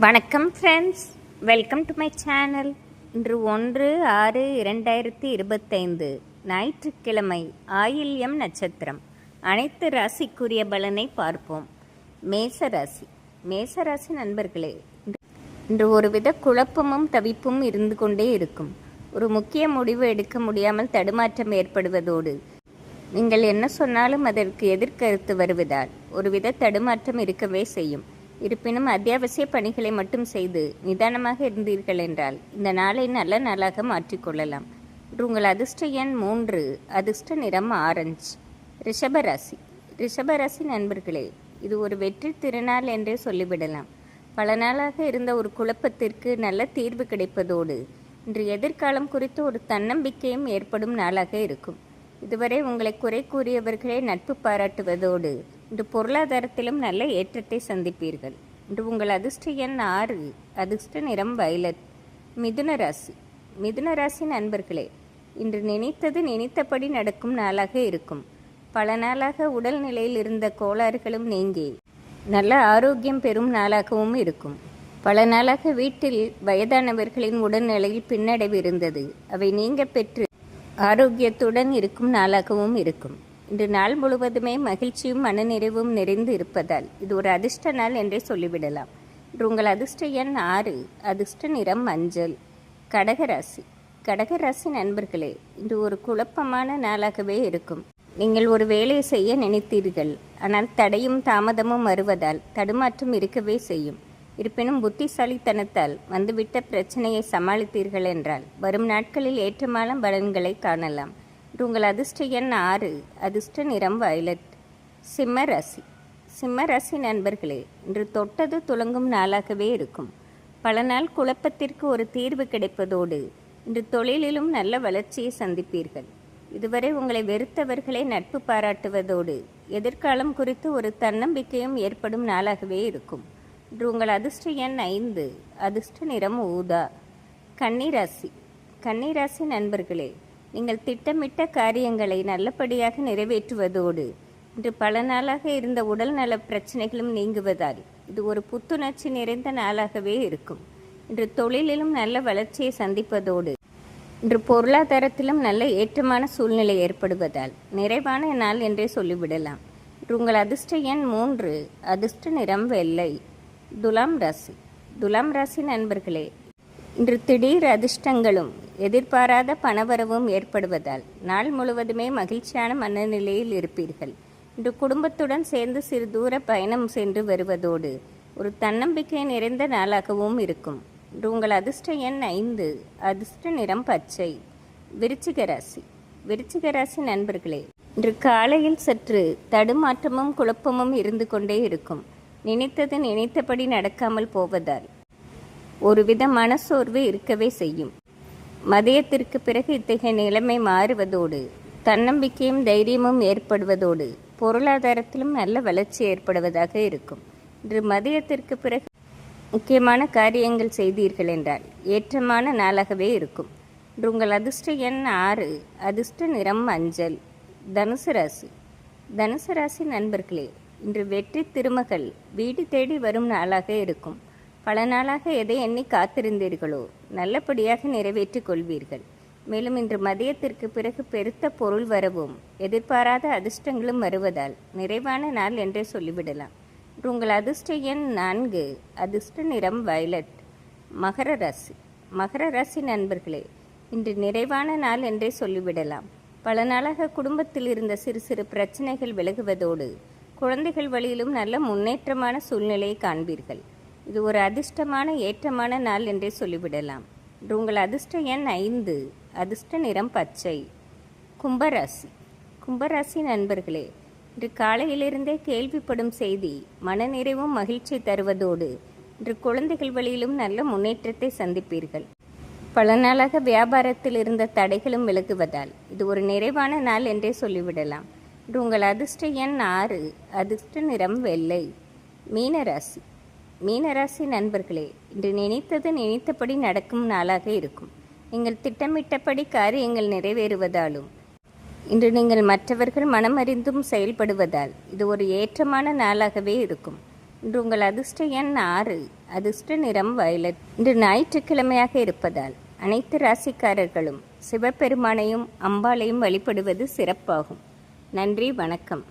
வணக்கம் friends welcome to my channel இன்று ஒன்று ஆறு இரண்டாயிரத்தி இருபத்தைந்து ஞாயிற்றுக்கிழமை ஆயில்யம் நட்சத்திரம். அனைத்து ராசிக்குரிய பலனை பார்ப்போம். மேச ராசி. மேச ராசி நண்பர்களே இன்று- ஒருவித குழப்பமும் தவிப்பும் இருந்து கொண்டே இருக்கும். ஒரு முக்கிய முடிவு எடுக்க முடியாமல் தடுமாற்றம் ஏற்படுவதோடு நீங்கள் என்ன சொன்னாலும் அதற்கு எதிர்கருத்து வருவதால் ஒருவித தடுமாற்றம் இருக்கவே செய்யும். இருப்பினும் அத்தியாவசிய பணிகளை மட்டும் செய்து நிதானமாக இருந்தீர்கள் என்றால் இந்த நாளை நல்ல நாளாக மாற்றிக்கொள்ளலாம் உங்கள் அதிர்ஷ்ட எண் மூன்று அதிர்ஷ்ட நிறம் ஆரஞ்சு. ரிஷபராசி ரிஷபராசி நண்பர்களே இது ஒரு வெற்றி திருநாள் என்றே சொல்லிவிடலாம். பல நாளாக இருந்த ஒரு குழப்பத்திற்கு நல்ல தீர்வு கிடைப்பதோடு இன்று எதிர்காலம் குறித்து ஒரு தன்னம்பிக்கையும் ஏற்படும் நாளாக இருக்கும். இதுவரை உங்களை குறை கூறியவர்களே நட்பு பாராட்டுவதோடு இன்று பொருளாதாரத்திலும் நல்ல ஏற்றத்தை சந்திப்பீர்கள். இன்று உங்கள் அதிர்ஷ்ட எண் ஆறு அதிர்ஷ்ட நிறம் வயலட் மிதுன ராசி. மிதுன ராசி நண்பர்களே இன்று நினைத்தது நினைத்தபடி நடக்கும் நாளாக இருக்கும். பல நாளாக உடல்நிலையில் இருந்த கோளாறுகளும் நீங்கி நல்ல ஆரோக்கியம் பெறும் நாளாகவும் இருக்கும். பல நாளாக வீட்டில் வயதானவர்களின் உடல்நிலையில் பின்னடைவு இருந்தது. அவை நீங்க பெற்று ஆரோக்கியத்துடன் இருக்கும் நாளாகவும் இருக்கும். இன்று நாள் முழுவதுமே மகிழ்ச்சியும் மனநிறைவும் நிறைந்து இருப்பதால் இது ஒரு அதிர்ஷ்ட நாள் என்றே சொல்லிவிடலாம். இன்று உங்கள் அதிர்ஷ்ட எண் ஆறு அதிர்ஷ்ட நிறம் மஞ்சள் கடகராசி கடகராசி நண்பர்களே இன்று ஒரு குழப்பமான நாளாகவே இருக்கும். நீங்கள் ஒரு வேலையை செய்ய நினைத்தீர்கள். ஆனால் தடையும் தாமதமும் வருவதால் தடுமாற்றம் இருக்கவே செய்யும். இருப்பினும் புத்திசாலித்தனத்தால் வந்துவிட்ட பிரச்சனையை சமாளித்தீர்கள் என்றால் வரும் நாட்களில் ஏற்றமான பலன்களை காணலாம். இன்று உங்கள் அதிர்ஷ்ட எண் ஆறு அதிர்ஷ்ட நிறம் வயலட் சிம்ம ராசி. சிம்ம ராசி நண்பர்களே இன்று தொட்டது துலங்கும் நாளாகவே இருக்கும். பல நாள் குழப்பத்திற்கு ஒரு தீர்வு கிடைப்பதோடு இன்று தொழிலிலும் நல்ல வளர்ச்சியை சந்திப்பீர்கள். இதுவரை உங்களை வெறுத்தவர்களை நட்பு பாராட்டுவதோடு எதிர்காலம் குறித்து ஒரு தன்னம்பிக்கையும் ஏற்படும் நாளாகவே இருக்கும். இன்று உங்கள் அதிர்ஷ்ட எண் ஐந்து அதிர்ஷ்ட நிறம் ஊதா. கன்னிராசி கன்னிராசி நண்பர்களே நீங்கள் திட்டமிட்ட காரியங்களை நல்லபடியாக நிறைவேற்றுவதோடு இன்று பல நாளாக இருந்த உடல்நல பிரச்சனைகளும் நீங்குவதால் இது ஒரு புத்துணர்ச்சி நிறைந்த நாளாகவே இருக்கும். இன்று தொழிலிலும் நல்ல வளர்ச்சியை சந்திப்பதோடு இன்று பொருளாதாரத்திலும் நல்ல ஏற்றமான சூழ்நிலை ஏற்படுவதால் நிறைவான நாள் என்றே சொல்லிவிடலாம். இன்று உங்கள் அதிர்ஷ்ட எண் மூன்று அதிர்ஷ்ட நிறம் வெள்ளை துலாம் ராசி. துலாம் ராசி நண்பர்களே இன்று திடீர் அதிர்ஷ்டங்களும் எதிர்பாராத பணவரவும் ஏற்படுவதால் நாள் முழுவதுமே மகிழ்ச்சியான மனநிலையில் இருப்பீர்கள். இன்று குடும்பத்துடன் சேர்ந்து சிறு தூர பயணம் சென்று வருவதோடு ஒரு தன்னம்பிக்கை நிறைந்த நாளாகவும் இருக்கும். இன்று உங்கள் அதிர்ஷ்ட எண் ஐந்து அதிர்ஷ்ட நிறம் பச்சை. விருச்சிக ராசி. விருச்சிக ராசி நண்பர்களே இன்று காலையில் சற்று தடுமாற்றமும் குழப்பமும் இருந்து கொண்டே இருக்கும். நினைத்தது நினைத்தபடி நடக்காமல் போவதால் ஒருவித மனசோர்வு இருக்கவே செய்யும். மதியத்திற்கு பிறகு இத்தகைய நிலைமை மாறுவதோடு தன்னம்பிக்கையும் தைரியமும் ஏற்படுவதோடு பொருளாதாரத்திலும் நல்ல வளர்ச்சி ஏற்படுவதாக இருக்கும். இன்று மதியத்திற்கு பிறகு முக்கியமான காரியங்கள் செய்தீர்கள் என்றால் ஏற்றமான நாளாகவே இருக்கும். இன்று உங்கள் அதிர்ஷ்ட எண் ஆறு அதிர்ஷ்ட நிறம் மஞ்சள் தனுசு ராசி. தனுசு ராசி நண்பர்களே இன்று வெற்றி திருமகள் வீடு தேடி வரும் நாளாக இருக்கும். பல நாளாக எதை எண்ணி காத்திருந்தீர்களோ? நல்லபடியாக நிறைவேற்றிக் கொள்வீர்கள். மேலும் இன்று மதியத்திற்கு பிறகு பெருத்த பொருள் வரவும் எதிர்பாராத அதிர்ஷ்டங்களும் வருவதால் நிறைவான நாள் என்றே சொல்லிவிடலாம். உங்கள் அதிர்ஷ்ட எண் நான்கு அதிர்ஷ்ட நிறம் வயலட் மகர ராசி. மகர ராசி நண்பர்களே இன்று நிறைவான நாள் என்றே சொல்லிவிடலாம். பல நாளாக குடும்பத்தில் இருந்த சிறு சிறு பிரச்சனைகள் விலகுவதோடு குழந்தைகள் வழியிலும் நல்ல முன்னேற்றமான சூழ்நிலையை காண்பீர்கள். இது ஒரு அதிர்ஷ்டமான ஏற்றமான நாள் என்றே சொல்லிவிடலாம். இன்று உங்கள் அதிர்ஷ்ட எண் ஐந்து. அதிர்ஷ்ட நிறம் பச்சை. கும்பராசி. கும்பராசி நண்பர்களே இன்று காலையிலிருந்தே கேள்விப்படும் செய்தி மனநிறைவும் மகிழ்ச்சி தருவதோடு இன்று குழந்தைகள் வழியிலும் நல்ல முன்னேற்றத்தை சந்திப்பீர்கள். பல நாளாக வியாபாரத்தில் இருந்த தடைகளும் விலகுவதால் இது ஒரு நிறைவான நாள் என்றே சொல்லிவிடலாம். இன்று உங்கள் அதிர்ஷ்ட எண் ஆறு. அதிர்ஷ்ட நிறம் வெள்ளை. மீனராசி. மீனராசி நண்பர்களே இன்று நினைத்தது நினைத்தபடி நடக்கும் நாளாக இருக்கும். நீங்கள் திட்டமிட்டபடி காரியங்கள் நிறைவேறுவதாலும் இன்று நீங்கள் மற்றவர்கள் மனமறிந்தும் செயல்படுவதால் இது ஒரு ஏற்றமான நாளாகவே இருக்கும். இன்று உங்கள் அதிர்ஷ்ட எண் ஆறு அதிர்ஷ்ட நிறம் வயலட். இன்று ஞாயிற்றுக்கிழமையாக இருப்பதால் அனைத்து ராசிக்காரர்களும் சிவபெருமானையும் அம்பாளையும் வழிபடுவது சிறப்பாகும். நன்றி வணக்கம்.